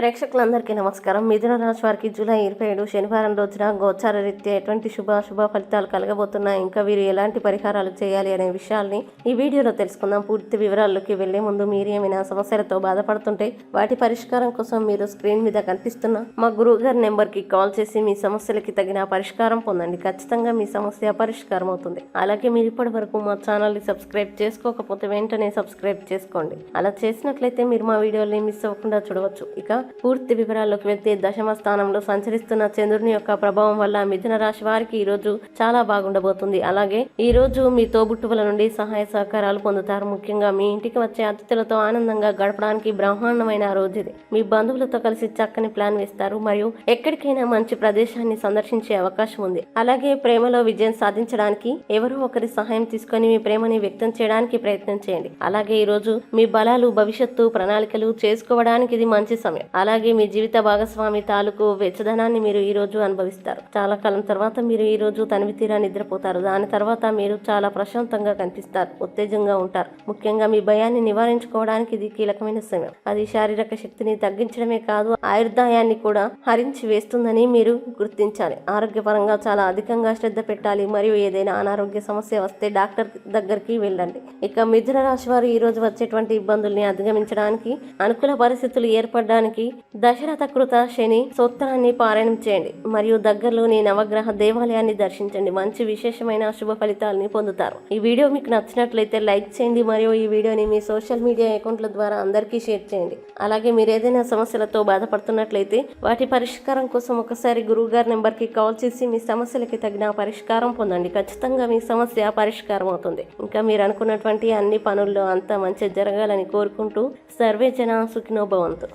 ప్రేక్షకులందరికీ నమస్కారం. మిథున రాశి వారికి జూలై ఇరవై ఏడు శనివారం రోజున గోచార రీత్యా ఎటువంటి శుభ శుభ ఫలితాలు కలగబోతున్నాయి? ఇంకా వీరు ఎలాంటి పరిహారాలు చేయాలి అనే విషయాల్ని ఈ వీడియోలో తెలుసుకుందాం. పూర్తి వివరాల్లోకి వెళ్ళే ముందు మీరు ఏమైనా సమస్యలతో బాధపడుతుంటే వాటి పరిష్కారం కోసం మీరు స్క్రీన్ మీద కనిపిస్తున్న మా గురువు గారి నెంబర్కి కాల్ చేసి మీ సమస్యలకి తగిన పరిష్కారం పొందండి. ఖచ్చితంగా మీ సమస్య పరిష్కారం అవుతుంది. అలాగే మీరు ఇప్పటి వరకు మా ఛానల్ని సబ్స్క్రైబ్ చేసుకోకపోతే వెంటనే సబ్స్క్రైబ్ చేసుకోండి. అలా చేసినట్లయితే మీరు మా వీడియోని మిస్ అవ్వకుండా చూడవచ్చు. ఇక పూర్తి వివరాల్లోకి వెళ్తే దశమ స్థానంలో సంచరిస్తున్న చంద్రుని యొక్క ప్రభావం వల్ల మిథున రాశి వారికి ఈ రోజు చాలా బాగుండబోతుంది. అలాగే ఈ రోజు మీ తోబుట్టువుల నుండి సహాయ సహకారాలు పొందుతారు. ముఖ్యంగా మీ ఇంటికి వచ్చే అతిథులతో ఆనందంగా గడపడానికి బ్రహ్మాండమైన రోజు ఇది. మీ బంధువులతో కలిసి చక్కని ప్లాన్ వేస్తారు. మరియు ఎక్కడికైనా మంచి ప్రదేశాన్ని సందర్శించే అవకాశం ఉంది. అలాగే ప్రేమలో విజయం సాధించడానికి ఎవరో ఒకరి సహాయం తీసుకొని మీ ప్రేమని వ్యక్తం చేయడానికి ప్రయత్నం చేయండి. అలాగే ఈ రోజు మీ బలాలు భవిష్యత్తు ప్రణాళికలు చేసుకోవడానికి ఇది మంచి సమయం. అలాగే మీ జీవిత భాగస్వామి తాలూకు వెచ్చదనాన్ని మీరు ఈరోజు అనుభవిస్తారు. చాలా కాలం తర్వాత మీరు ఈ రోజు తనివి తీరా నిద్రపోతారు. దాని తర్వాత మీరు చాలా ప్రశాంతంగా కనిపిస్తారు. ఉత్తేజంగా ఉంటారు. ముఖ్యంగా మీ భయాన్ని నివారించుకోవడానికి ఇది కీలకమైన సమయం. అది శారీరక శక్తిని తగ్గించడమే కాదు ఆయుర్దాయాన్ని కూడా హరించి వేస్తుందని మీరు గుర్తించాలి. ఆరోగ్యపరంగా చాలా అధికంగా శ్రద్ధ పెట్టాలి. మరియు ఏదైనా అనారోగ్య సమస్య వస్తే డాక్టర్ దగ్గరికి వెళ్ళండి. ఇక మిథున రాశి వారు ఈరోజు వచ్చేటువంటి ఇబ్బందుల్ని అధిగమించడానికి అనుకూల పరిస్థితులు ఏర్పడడానికి దశరథ కృత శని సూత్రాన్ని పారాయణం చేయండి. మరియు దగ్గరలోని నవగ్రహ దేవాలయాన్ని దర్శించండి. మంచి విశేషమైన శుభ ఫలితాలని పొందుతారు. ఈ వీడియో మీకు నచ్చినట్లయితే లైక్ చేయండి. మరియు ఈ వీడియోని మీ సోషల్ మీడియా అకౌంట్ల ద్వారా అందరికీ షేర్ చేయండి. అలాగే మీరు ఏదైనా సమస్యలతో బాధపడుతున్నట్లయితే వాటి పరిష్కారం కోసం ఒకసారి గురువు గారి నెంబర్కి కాల్ చేసి మీ సమస్యలకి తగిన పరిష్కారం పొందండి. ఖచ్చితంగా మీ సమస్య పరిష్కారం అవుతుంది. ఇంకా మీరు అనుకున్నటువంటి అన్ని పనుల్లో అంతా మంచి జరగాలని కోరుకుంటూ సర్వే జన సుఖినోభవంతు